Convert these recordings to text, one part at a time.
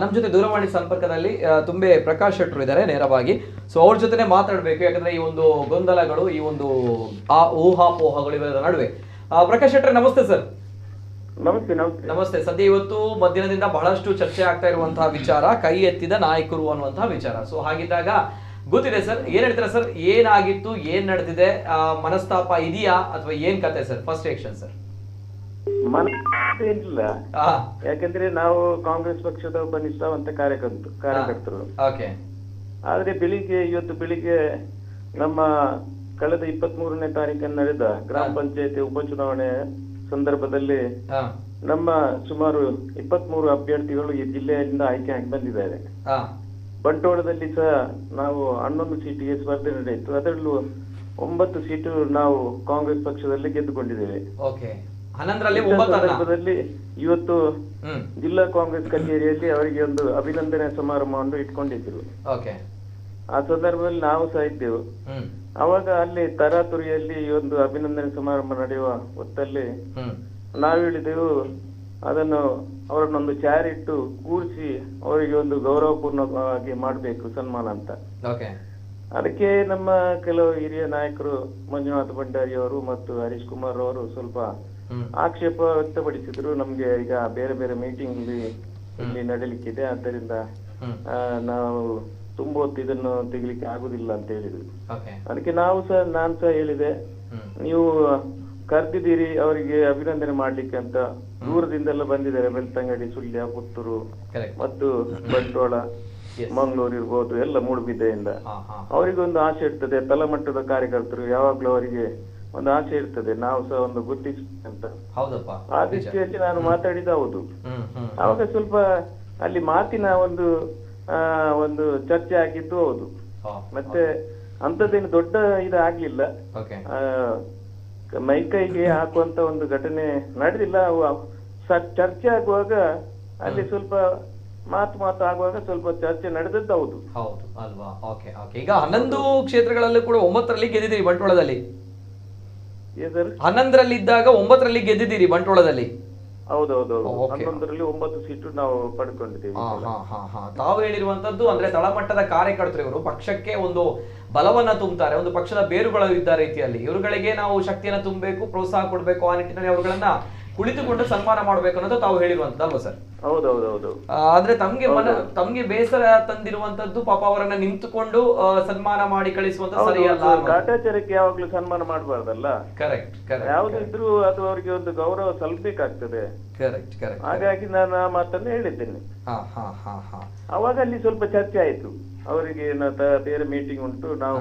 ನಮ್ಮ ಜೊತೆ ದೂರವಾಣಿ ಸಂಪರ್ಕದಲ್ಲಿ ತುಂಬೆ ಪ್ರಕಾಶ್ ಶೆಟ್ರು ಇದ್ದಾರೆ ನೇರವಾಗಿ. ಸೊ ಅವ್ರ ಜೊತೆ ಮಾತಾಡಬೇಕು ಯಾಕಂದ್ರೆ ಈ ಒಂದು ಗೊಂದಲಗಳು ಈ ಒಂದು ಆ ಊಹಾಪೋಹಗಳು ಇವೆಲ್ಲರ ನಡುವೆ. ಪ್ರಕಾಶ್ ಶೆಟ್ರೆ ನಮಸ್ತೆ ಸರ್. ನಮಸ್ತೆ ನಮಸ್ತೆ. ನಮಸ್ತೆ. ಸದ್ಯ ಇವತ್ತು ಮಧ್ಯಾಹ್ನದಿಂದ ಬಹಳಷ್ಟು ಚರ್ಚೆ ಆಗ್ತಾ ಇರುವಂತಹ ವಿಚಾರ ಕೈ ಎತ್ತಿದ ನಾಯಕರು ಅನ್ನುವಂತಹ ವಿಚಾರ. ಸೊ ಹಾಗಿದ್ದಾಗ ಗೊತ್ತಿದೆ ಸರ್ ಏನ್ ಹೇಳ್ತೀರಾ ಸರ್? ಏನಾಗಿತ್ತು ಏನ್ ನಡೆದಿದೆ? ಮನಸ್ತಾಪ ಇದೆಯಾ ಅಥವಾ ಏನ್ ಕತೆ ಸರ್? ಫಸ್ಟ್ ರಿಯಾಕ್ಷನ್ ಸರ್ ಇಲ್ಲ ಯಾಕಂದ್ರೆ ನಾವು ಕಾಂಗ್ರೆಸ್ ಪಕ್ಷದ ಒಬ್ಬ ನಿಷ್ಠಾವಂತ ಕಾರ್ಯಕರ್ತರು. ಕಾರ್ಯಕರ್ತರು ಆದ್ರೆ ಬೆಳಿಗ್ಗೆ ಇವತ್ತು ಬೆಳಿಗ್ಗೆ ನಮ್ಮ ಕಳೆದ ಇಪ್ಪತ್ತ್ ಮೂರನೇ ತಾರೀಕನ್ನು ನಡೆದ ಗ್ರಾಮ ಪಂಚಾಯತಿ ಉಪಚುನಾವಣೆ ಸಂದರ್ಭದಲ್ಲಿ ನಮ್ಮ ಸುಮಾರು ಇಪ್ಪತ್ತ್ ಮೂರು ಅಭ್ಯರ್ಥಿಗಳು ಈ ಜಿಲ್ಲೆಯಿಂದ ಆಯ್ಕೆ ಆಗಿ ಬಂದಿದ್ದಾರೆ. ಬಂಟೋಳದಲ್ಲಿ ಬಂಟ್ವಾಳದಲ್ಲಿ ಸಹ ನಾವು ಹನ್ನೊಂದು ಸೀಟಿಗೆ ಸ್ಪರ್ಧೆ ನಡೆಯಿತು. ಅದರಲ್ಲೂ ಒಂಬತ್ತು ಸೀಟು ನಾವು ಕಾಂಗ್ರೆಸ್ ಪಕ್ಷದಲ್ಲಿ ಗೆದ್ದುಕೊಂಡಿದ್ದೇವೆ. ಹನ್ನೊಂದರಲ್ಲಿ ಸಂದರ್ಭದಲ್ಲಿ ಇವತ್ತು ಜಿಲ್ಲಾ ಕಾಂಗ್ರೆಸ್ ಕಚೇರಿಯಲ್ಲಿ ಅವರಿಗೆ ಒಂದು ಅಭಿನಂದನೆ ಸಮಾರಂಭವನ್ನು ಇಟ್ಕೊಂಡಿದ್ರು. ಆ ಸಂದರ್ಭದಲ್ಲಿ ನಾವು ಸಹ ಇದ್ದೆವು. ಅವಾಗ ಅಲ್ಲಿ ತರಾತುರಿಯಲ್ಲಿ ಈ ಒಂದು ಅಭಿನಂದನೆ ಸಮಾರಂಭ ನಡೆಯುವ ಹೊತ್ತಲ್ಲಿ ಹ್ಮ್. ನಾವು ಹೇಳಿದೆವು ಅದನ್ನು ಅವರನ್ನೊಂದು ಚಾರ್ ಇಟ್ಟು ಕೂರಿಸಿ ಅವರಿಗೆ ಒಂದು ಗೌರವಪೂರ್ಣವಾಗಿ ಮಾಡಬೇಕು ಸನ್ಮಾನ ಅಂತ. ಅದಕ್ಕೆ ನಮ್ಮ ಕೆಲವು ಹಿರಿಯ ನಾಯಕರು ಮಂಜುನಾಥ ಭಂಡಾರಿ ಅವರು ಮತ್ತು ಹರೀಶ್ ಕುಮಾರ್ ಅವರು ಸ್ವಲ್ಪ ಆಕ್ಷೇಪ ವ್ಯಕ್ತಪಡಿಸಿದ್ರು. ನಮ್ಗೆ ಈಗ ಬೇರೆ ಬೇರೆ ಮೀಟಿಂಗ್ ಇಲ್ಲಿ ನಡೀಲಿಕ್ಕಿದೆ. ಆದ್ದರಿಂದ ನಾವು ತುಂಬ ಹೊತ್ತು ಇದನ್ನು ತೆಗಿಲಿಕ್ಕೆ ಆಗುದಿಲ್ಲ ಅಂತ ಹೇಳಿದ್ರು ಅದಕ್ಕೆ ನಾವು ಸಹ ನಾನ್ ಸಹ ಹೇಳಿದೆ ನೀವು ಕರ್ದಿದ್ದೀರಿ ಅವರಿಗೆ ಅಭಿನಂದನೆ ಮಾಡ್ಲಿಕ್ಕೆ ಅಂತ. ದೂರದಿಂದೆಲ್ಲ ಬಂದಿದ್ದಾರೆ. ಬೆಳ್ತಂಗಡಿ ಸುಳ್ಯ ಪುತ್ತೂರು ಮತ್ತು ಬಂಟ್ವಾಳ. ಮಂಗಳೂರು ಇರ್ಬೋದು ಎಲ್ಲ ಮೂಡುಬಿದ್ದೆಯಿಂದ ಅವರಿಗೊಂದು ಆಸೆ ಇರ್ತದೆ. ತಳಮಟ್ಟದ ಕಾರ್ಯಕರ್ತರು ಯಾವಾಗ್ಲೂ ಅವರಿಗೆ ಒಂದು ಆಸೆ ಇರ್ತದೆ ನಾವು ಸಹ ಒಂದು ಗುರುತಿಸ್ ಅಂತ. ಹೌದಪ್ಪ ಆ ದೃಷ್ಟಿಯಲ್ಲಿ ನಾನು ಮಾತಾಡಿದ ಹೌದು. ಅವಾಗ ಸ್ವಲ್ಪ ಅಲ್ಲಿ ಮಾತಿನ ಒಂದು ಆ ಒಂದು ಚರ್ಚೆ ಆಗಿದ್ದು ಹೌದು. ಮತ್ತೆ ಅಂತದ್ದೇನು ದೊಡ್ಡ ಇದು ಆಗ್ಲಿಲ್ಲ ಓಕೆ ಕೈಗೆ ಮೈಕೈಗೆ ಹಾಕುವಂತ ಒಂದು ಘಟನೆ ನಡೆದಿಲ್ಲ. ಚರ್ಚೆ ಆಗುವಾಗ ಅಲ್ಲಿ ಸ್ವಲ್ಪ ಮಾತು ಮಾತು ಆಗುವಾಗ ಸ್ವಲ್ಪ ಚರ್ಚೆ ನಡೆದದ್ದು ಹೌದು. ಹೌದು ಅಲ್ವಾ? ಓಕೆ ಓಕೆ ಈಗ ಹನ್ನೊಂದು ಕ್ಷೇತ್ರಗಳಲ್ಲೂ ಕೂಡ ಒಂಬತ್ತರಲ್ಲಿ ಗೆದ್ದಿದ್ದೀರಿ ಬಂಟ್ವಾಳದಲ್ಲಿ. ಹನ್ನೊಂದರಲ್ಲಿ ಇದ್ದಾಗ ಒಂಬತ್ತರಲ್ಲಿ ಗೆದ್ದಿದ್ದೀರಿ ಬಂಟ್ವಾಳದಲ್ಲಿ. ಹೌದೌದು. ಹನ್ನೊಂದರಲ್ಲಿ ಒಂಬತ್ತು ಸೀಟು ನಾವು ಪಡ್ಕೊಂಡಿದ್ದೇವೆ. ತಾವು ಹೇಳಿರುವಂತದ್ದು ಅಂದ್ರೆ ತಳಮಟ್ಟದ ಕಾರ್ಯಕರ್ತರು ಇವರು. ಪಕ್ಷಕ್ಕೆ ಒಂದು ಬಲವನ್ನ ತುಂಬುತ್ತಾರೆ. ಒಂದು ಪಕ್ಷದ ಬೇರುಗಳು ಇದ್ದ ರೀತಿಯಲ್ಲಿ. ಇವರುಗಳಿಗೆ ನಾವು ಶಕ್ತಿಯನ್ನ ತುಂಬಬೇಕು ಪ್ರೋತ್ಸಾಹ ಕೊಡಬೇಕು ಆ ನಿಟ್ಟಿನಲ್ಲಿ ಅವರುಗಳನ್ನ ಕುಳಿತುಕೊಂಡು ಸನ್ಮಾನ ಮಾಡಬೇಕು ಅನ್ನೋದು ತಾವು ಹೇಳಿರುವಂತದ್ದು ಅಲ್ವಾ ಸರ್? ಹೌದೌದೌದು. ಆದ್ರೆ ತಮ್ಗೆ ಮನ ತಮ್ಗೆ ಬೇಸರ ತಂದಿರುವಂತದ್ದು ಪಾಪ ಅವರನ್ನ ನಿಂತುಕೊಂಡು ಸನ್ಮಾನ ಮಾಡಿ ಕಳಿಸುವಂತ ಸರಿಯಲ್ಲ ಕಾಟಾಚಾರಕ್ಕೆ ಯಾವಾಗ್ಲೂ ಸನ್ಮಾನ ಮಾಡಬಾರ್ದಲ್ಲ? ಕರೆಕ್ಟ್ ಯಾವ್ದು ಕರೆಕ್ಟ್ ಇದ್ರೂ ಅದು ಅವರಿಗೆ ಒಂದು ಗೌರವ ಸಲ್ಬೇಕಾಗ್ತದೆ ಕರೆಕ್ಟ್ ಕರೆಕ್ಟ್ ಹಾಗಾಗಿ ನಾನು ಆ ಮಾತನ್ನು ಹೇಳಿದ್ದೇನೆ. ಅವಾಗ ಅಲ್ಲಿ ಸ್ವಲ್ಪ ಚರ್ಚೆ ಆಯ್ತು. ಅವರಿಗೆ ಬೇರೆ ಮೀಟಿಂಗ್ ಉಂಟು. ನಾವು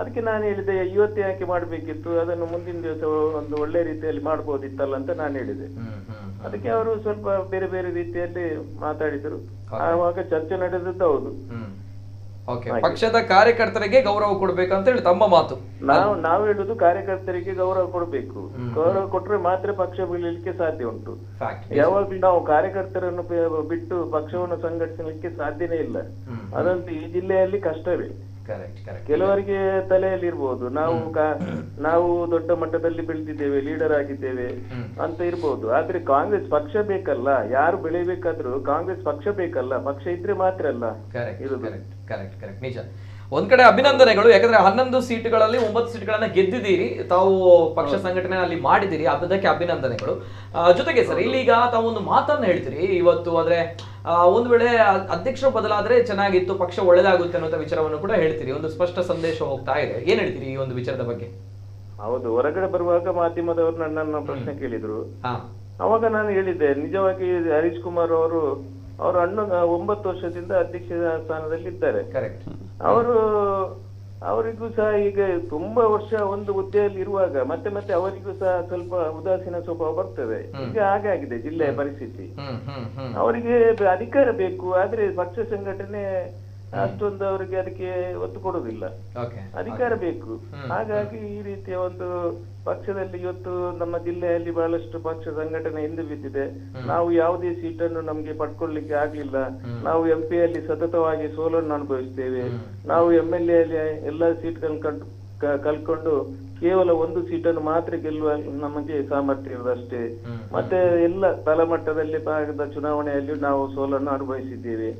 ಅದಕ್ಕೆ ನಾನು ಹೇಳಿದೆ ಇವತ್ತೇ ಯಾಕೆ ಮಾಡ್ಬೇಕಿತ್ತು? ಅದನ್ನು ಮುಂದಿನ ದಿವಸ ಒಂದು ಒಳ್ಳೆ ರೀತಿಯಲ್ಲಿ ಮಾಡ್ಬೋದಿತ್ತಲ್ಲ ಅಂತ ನಾನು ಹೇಳಿದೆ. ಅದಕ್ಕೆ ಅವರು ಸ್ವಲ್ಪ ಬೇರೆ ಬೇರೆ ರೀತಿಯಲ್ಲಿ ಮಾತಾಡಿದರು. ಆವಾಗ ಚರ್ಚೆ ನಡೆದದ್ದು ಹೌದು. ಪಕ್ಷದ ಕಾರ್ಯಕರ್ತರಿಗೆ ಗೌರವ ಕೊಡ್ಬೇಕು ಅಂತ ಹೇಳಿ ತಮ್ಮ ಮಾತು. ನಾವು ನಾವು ಹೇಳುದು ಕಾರ್ಯಕರ್ತರಿಗೆ ಗೌರವ ಕೊಡಬೇಕು. ಗೌರವ ಕೊಟ್ರೆ ಮಾತ್ರ ಪಕ್ಷ ಬೆಳೀಲಿಕ್ಕೆ ಸಾಧ್ಯ ಉಂಟು. ಯಾವಾಗ್ಲೂ ನಾವು ಕಾರ್ಯಕರ್ತರನ್ನು ಬಿಟ್ಟು ಪಕ್ಷವನ್ನು ಸಂಘಟಿಸಲಿಕ್ಕೆ ಸಾಧ್ಯನೇ ಇಲ್ಲ. ಅದಂತೂ ಈ ಜಿಲ್ಲೆಯಲ್ಲಿ ಕಷ್ಟವೇ. ಕೆಲವರಿಗೆ ತಲೆಯಲ್ಲಿ ಇರ್ಬೋದು ನಾವು ನಾವು ದೊಡ್ಡ ಮಟ್ಟದಲ್ಲಿ ಬೆಳೆದಿದ್ದೇವೆ ಲೀಡರ್ ಆಗಿದ್ದೇವೆ ಅಂತ ಇರ್ಬೋದು. ಆದ್ರೆ ಕಾಂಗ್ರೆಸ್ ಪಕ್ಷ ಬೇಕಲ್ಲ. ಯಾರು ಬೆಳಿಬೇಕಾದ್ರೂ ಕಾಂಗ್ರೆಸ್ ಪಕ್ಷ ಬೇಕಲ್ಲ. ಪಕ್ಷ ಇದ್ರೆ ಮಾತ್ರ ಅಲ್ಲ. ಕರೆಕ್ಟ್. ಕರೆಕ್ಟ್ ನಿಜ. ಒಂದ್ ಕಡೆ ಅಭಿನಂದನೆಗಳು. ಯಾಕಂದ್ರೆ ಹನ್ನೊಂದು ಸೀಟುಗಳಲ್ಲಿ ಒಂಬತ್ತು ಸೀಟ್ಗಳನ್ನ ಗೆದ್ದಿದ್ದೀರಿ. ತಾವು ಪಕ್ಷ ಸಂಘಟನೆ ಅಲ್ಲಿ ಮಾಡಿದ್ದೀರಿ. ಅದಕ್ಕೆ ಅಭಿನಂದನೆಗಳು. ಜೊತೆಗೆ ಸರ್ ಇಲ್ಲಿಗ ತಾವು ಒಂದು ಮಾತನ್ನ ಹೇಳ್ತೀರಿ. ಇವತ್ತು ಆದ್ರೆ ಒಂದ್ ವೇಳೆ ಅಧ್ಯಕ್ಷರು ಬದಲಾದ್ರೆ ಚೆನ್ನಾಗಿತ್ತು ಪಕ್ಷ ಒಳ್ಳೇದಾಗುತ್ತೆ ಅನ್ನೋ ವಿಚಾರವನ್ನು ಕೂಡ ಹೇಳ್ತೀರಿ. ಒಂದು ಸ್ಪಷ್ಟ ಸಂದೇಶ ಹೋಗ್ತಾ ಇದೆ. ಏನ್ ಹೇಳ್ತೀರಿ ಈ ಒಂದು ವಿಚಾರದ ಬಗ್ಗೆ? ಹೌದು ಹೊರಗಡೆ ಬರುವಾಗ ಮಾಧ್ಯಮದವರು ನನ್ನನ್ನು ಪ್ರಶ್ನೆ ಕೇಳಿದ್ರು. ಅವಾಗ ನಾನು ಹೇಳಿದ್ದೆ ನಿಜವಾಗಿ ಹರೀಶ್ ಕುಮಾರ್ ಅವರು ಅವರು ಅಣ್ಣ ಒಂಬತ್ತು ವರ್ಷದಿಂದ ಅಧ್ಯಕ್ಷ ಸ್ಥಾನದಲ್ಲಿ ಇದ್ದಾರೆ ಕರೆಕ್ಟ್ ಅವರು ಅವರಿಗೂ ಸಹ ಈಗ ತುಂಬಾ ವರ್ಷ ಒಂದು ಹುದ್ದೆಯಲ್ಲಿ ಇರುವಾಗ ಮತ್ತೆ ಮತ್ತೆ ಅವರಿಗೂ ಸಹ ಸ್ವಲ್ಪ ಉದಾಸೀನ ಸ್ವಭಾವ ಬರ್ತದೆ. ಈಗ ಹಾಗಾಗಿದೆ ಜಿಲ್ಲೆಯ ಪರಿಸ್ಥಿತಿ. ಅವರಿಗೆ ಅಧಿಕಾರ ಬೇಕು ಆದ್ರೆ ಪಕ್ಷ ಸಂಘಟನೆ ಅಷ್ಟೊಂದು ಅವರಿಗೆ ಅದಕ್ಕೆ ಒತ್ತು ಕೊಡುವುದಿಲ್ಲ. ಅಧಿಕಾರ ಬೇಕು. ಹಾಗಾಗಿ ಈ ರೀತಿಯ ಒಂದು ಪಕ್ಷದಲ್ಲಿ ಇವತ್ತು ನಮ್ಮ ಜಿಲ್ಲೆಯಲ್ಲಿ ಬಹಳಷ್ಟು ಪಕ್ಷ ಸಂಘಟನೆ ಹಿಂದೆ ಬಿದ್ದಿದೆ. ನಾವು ಯಾವುದೇ ಸೀಟನ್ನು ನಮ್ಗೆ ಪಡ್ಕೊಳ್ಳಿಕ್ಕೆ ಆಗ್ಲಿಲ್ಲ. ನಾವು ಎಂ ಪಿಯಲ್ಲಿ ಸತತವಾಗಿ ಸೋಲನ್ನು ಅನುಭವಿಸ್ತೇವೆ. ನಾವು ಎಂ ಎಲ್ ಎಲ್ಲಾ ಎಲ್ಲ ಸೀಟ್ಗಳನ್ನು ಕಂಡು ಕ- ಕಲ್ಕೊಂಡು ಕೇವಲ ಒಂದು ಸೀಟನ್ನು ಮಾತ್ರ ಗೆಲ್ಲುವ ನಮಗೆ ಸಾಮರ್ಥ್ಯ ಇರುವುದಷ್ಟೇ. ಮತ್ತೆ ಎಲ್ಲ ತಳಮಟ್ಟದಲ್ಲಿ ಭಾಗದ ಚುನಾವಣೆಯಲ್ಲಿ ನಾವು ಸೋಲನ್ನು ಅನುಭವಿಸಿದ್ದೇವೆ.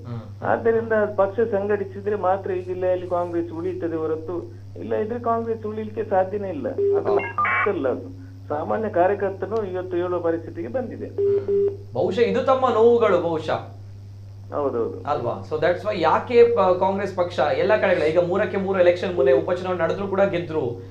ಆದ್ದರಿಂದ ಪಕ್ಷ ಸಂಘಟಿಸಿದ್ರೆ ಮಾತ್ರ ಈ ಜಿಲ್ಲೆಯಲ್ಲಿ ಕಾಂಗ್ರೆಸ್ ಉಳಿಯುತ್ತದೆ ಹೊರತು ಇಲ್ಲ ಇದ್ರೆ ಕಾಂಗ್ರೆಸ್ ಉಳಿಲಿಕ್ಕೆ ಸಾಧ್ಯನೇ ಇಲ್ಲ. ಅದಲ್ಲ ಅದು. ಸಾಮಾನ್ಯ ಕಾರ್ಯಕರ್ತನು ಇವತ್ತು ಹೇಳುವ ಪರಿಸ್ಥಿತಿಗೆ ಬಂದಿದೆ. ಬಹುಶಃ ಇದು ತಮ್ಮ ನೋವುಗಳು ಬಹುಶಃ. ಹೌದೌದು. ಅಲ್ವಾ? ಸೊ ದಟ್ಸ್ ವೈ ಯಾಕೆ ಕಾಂಗ್ರೆಸ್ ಪಕ್ಷ ಎಲ್ಲ ಕಡೆಗಳ ಈಗ ಮೂರಕ್ಕೆ ಮೂರು ಎಲೆಕ್ಷನ್ ಮುಂದೆ ಉಪಚುನಾವಣೆ ನಡೆದ್ರು ಕೂಡ ಗೆದ್ರು.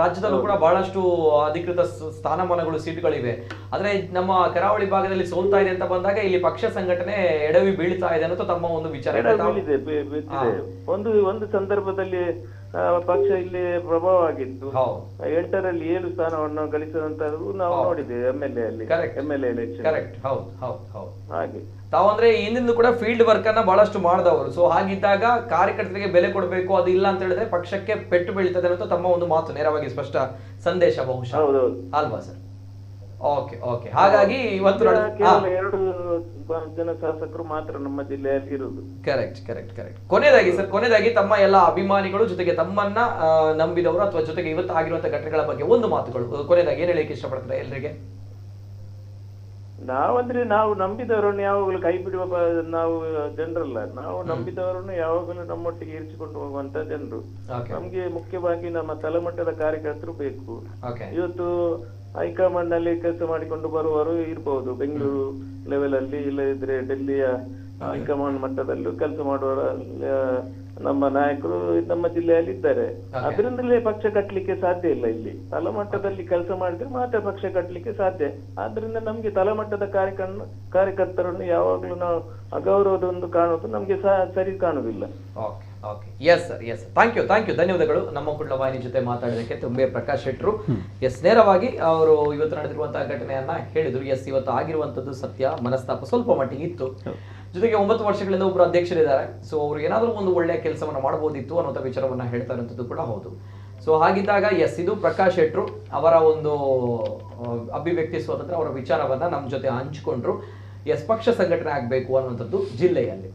ರಾಜ್ಯದಲ್ಲೂ ಕೂಡ ಬಹಳಷ್ಟು ಅಧಿಕೃತ ಸ್ಥಾನಮಾನಗಳು ಸೀಟುಗಳಿವೆ. ಆದ್ರೆ ನಮ್ಮ ಕರಾವಳಿ ಭಾಗದಲ್ಲಿ ಸೋಲ್ತಾ ಇದೆ ಅಂತ ಬಂದಾಗ ಇಲ್ಲಿ ಪಕ್ಷ ಸಂಘಟನೆ ಎಡವಿ ಬೀಳ್ತಾ ಇದೆ ಅನ್ನೋದು ತಮ್ಮ ಒಂದು ವಿಚಾರ. ಒಂದು ಒಂದು ಸಂದರ್ಭದಲ್ಲಿ ಪಕ್ಷ ಇಲ್ಲಿ ಪ್ರಭಾವ ಆಗಿತ್ತು ಹೌದು ಎಂಟರಲ್ಲಿ ಏಳು ಸ್ಥಾನವನ್ನು ಗಳಿಸಿದಂತದ್ದು ನಾವು ನೋಡಿದ್ದೇವೆ ಎಂ ಎಲ್ ಎ ಅಲ್ಲಿ Correct. M L A election correct ಹೌದು ಹೌದು ಹೌದು. ಹಾಗೆ. ತಾವಂದ್ರೆ ಹಿಂದಿಂದ ಕೂಡ ಫೀಲ್ಡ್ ವರ್ಕ್ ಅನ್ನ ಬಹಳಷ್ಟು ಮಾಡಿದವರು. ಸೊ ಹಾಗಿದ್ದಾಗ ಕಾರ್ಯಕರ್ತರಿಗೆ ಬೆಲೆ ಕೊಡಬೇಕು ಅದು ಇಲ್ಲ ಅಂತ ಹೇಳಿದ್ರೆ ಪಕ್ಷಕ್ಕೆ ಪೆಟ್ಟು ಬೀಳ್ತದೆ ಅನ್ನೋದು ತಮ್ಮ ಒಂದು ಮಾತು ನೇರವಾಗಿ ಸ್ಪಷ್ಟ ಸಂದೇಶ ಬಹುಶಃ. ಹೌದೌದು ಅಲ್ವಾ ಸರ್? ಓಕೆ ಓಕೆ ಹಾಗಾಗಿ ಇವತ್ತು ಕೇವಲ ಎರಡು ಜನ ಶಾಸಕರು ಮಾತ್ರ ನಮ್ಮ ಜಿಲ್ಲೆಯಲ್ಲಿ ಇರೋದು ಕರೆಕ್ಟ್ ಕರೆಕ್ಟ್ ಕರೆಕ್ಟ್ ಕೊನೆಯದಾಗಿ ಸರ್ ಕೊನೆಯದಾಗಿ ತಮ್ಮ ಎಲ್ಲ ಅಭಿಮಾನಿಗಳು ಜೊತೆಗೆ ತಮ್ಮನ್ನ ನಂಬಿದವರು ಅಥವಾ ಜೊತೆಗೆ ಇವತ್ತು ಆಗಿರುವಂತಹ ಘಟನೆಗಳ ಬಗ್ಗೆ ಒಂದು ಮಾತುಗಳು. ಕೊನೆಯದಾಗಿ ಏನ್ ಹೇಳಿಕ್ಕೆ ಇಷ್ಟಪಡ್ತಾರೆ ಎಲ್ರಿಗೆ? ನಾವಂದ್ರೆ ನಾವು ನಂಬಿದವರನ್ನು ಯಾವಾಗಲೂ ಕೈ ಬಿಡುವ ನಾವು ಜನರಲ್ಲ. ನಾವು ನಂಬಿದವರನ್ನು ಯಾವಾಗಲೂ ನಮ್ಮೊಟ್ಟಿಗೆ ಇರಿಸಿಕೊಂಡು ಹೋಗುವಂತ ಜನರು. ನಮ್ಗೆ ಮುಖ್ಯವಾಗಿ ನಮ್ಮ ತಲೆಮಟ್ಟದ ಕಾರ್ಯಕರ್ತರು ಬೇಕು. ಓಕೆ ಇವತ್ತು ಹೈಕಮಾಂಡ್ನಲ್ಲಿ ಕೆಲಸ ಮಾಡಿಕೊಂಡು ಬರುವವರು ಇರ್ಬಹುದು ಬೆಂಗಳೂರು ಲೆವೆಲ್ ಅಲ್ಲಿ ಇಲ್ಲದಿದ್ರೆ ಡೆಲ್ಲಿಯ ಹೈಕಮಾಂಡ್ ಮಟ್ಟದಲ್ಲೂ ಕೆಲಸ ಮಾಡುವವರ ನಮ್ಮ ನಾಯಕರು ನಮ್ಮ ಜಿಲ್ಲೆಯಲ್ಲಿ ಇದ್ದಾರೆ. ಅದರಿಂದಲೇ ಪಕ್ಷ ಕಟ್ಟಲಿಕ್ಕೆ ಸಾಧ್ಯ ಇಲ್ಲ ಇಲ್ಲಿ. ತಳಮಟ್ಟದಲ್ಲಿ ಕೆಲಸ ಮಾಡಿದ್ರೆ ಮಾತ್ರ ಪಕ್ಷ ಕಟ್ಟಲಿಕ್ಕೆ ಸಾಧ್ಯ. ಆದ್ರಿಂದ ನಮ್ಗೆ ತಳಮಟ್ಟದ ಕಾರ್ಯಕರ್ತ ಕಾರ್ಯಕರ್ತರನ್ನು ಯಾವಾಗ್ಲೂ ನಾವು ಅಗೌರವದೊಂದು ಕಾಣುವುದು ನಮ್ಗೆ ಸರಿ ಕಾಣುವುದಿಲ್ಲ. Okay yes sir yes thank you thank you ಧನ್ಯವಾದಗಳು. ನಮ್ಮ ಕುಂಡ್ಲ ವಾಹಿನಿ ಜೊತೆ ಮಾತಾಡೋದಕ್ಕೆ ತುಂಬೆ ಪ್ರಕಾಶ್ ಶೆಟ್ರು. ಎಸ್ ನೇರವಾಗಿ ಅವರು ಇವತ್ತು ನಡೆದಿರುವಂತಹ ಘಟನೆಯನ್ನ ಹೇಳಿದ್ರು. ಎಸ್ ಇವತ್ತು ಆಗಿರುವಂತದ್ದು ಸತ್ಯ, ಮನಸ್ತಾಪ ಸ್ವಲ್ಪ ಮಟ್ಟಿಗೆ ಇತ್ತು. ಜೊತೆಗೆ ಒಂಬತ್ತು ವರ್ಷಗಳಿಂದ ಒಬ್ಬರು ಅಧ್ಯಕ್ಷರಿದ್ದಾರೆ. ಸೊ ಅವರು ಏನಾದರೂ ಒಂದು ಒಳ್ಳೆಯ ಕೆಲಸವನ್ನು ಮಾಡಬಹುದಿತ್ತು ಅನ್ನೋ ವಿಚಾರವನ್ನ ಹೇಳ್ತಾ ಇರೋಂಥದ್ದು ಕೂಡ ಹೌದು. ಸೊ ಹಾಗಿದ್ದಾಗ ಎಸ್ ಇದು ಪ್ರಕಾಶ್ ಶೆಟ್ರು ಅವರ ಒಂದು ಅಭಿವ್ಯಕ್ತಿ ಸ್ವಾತಂತ್ರ್ಯ, ಅವರ ವಿಚಾರವನ್ನ ನಮ್ಮ ಜೊತೆ ಹಂಚಿಕೊಂಡ್ರು. ಎಸ್ ಪಕ್ಷ ಸಂಘಟನೆ ಆಗಬೇಕು ಅನ್ನುವಂಥದ್ದು ಜಿಲ್ಲೆಯಲ್ಲಿ.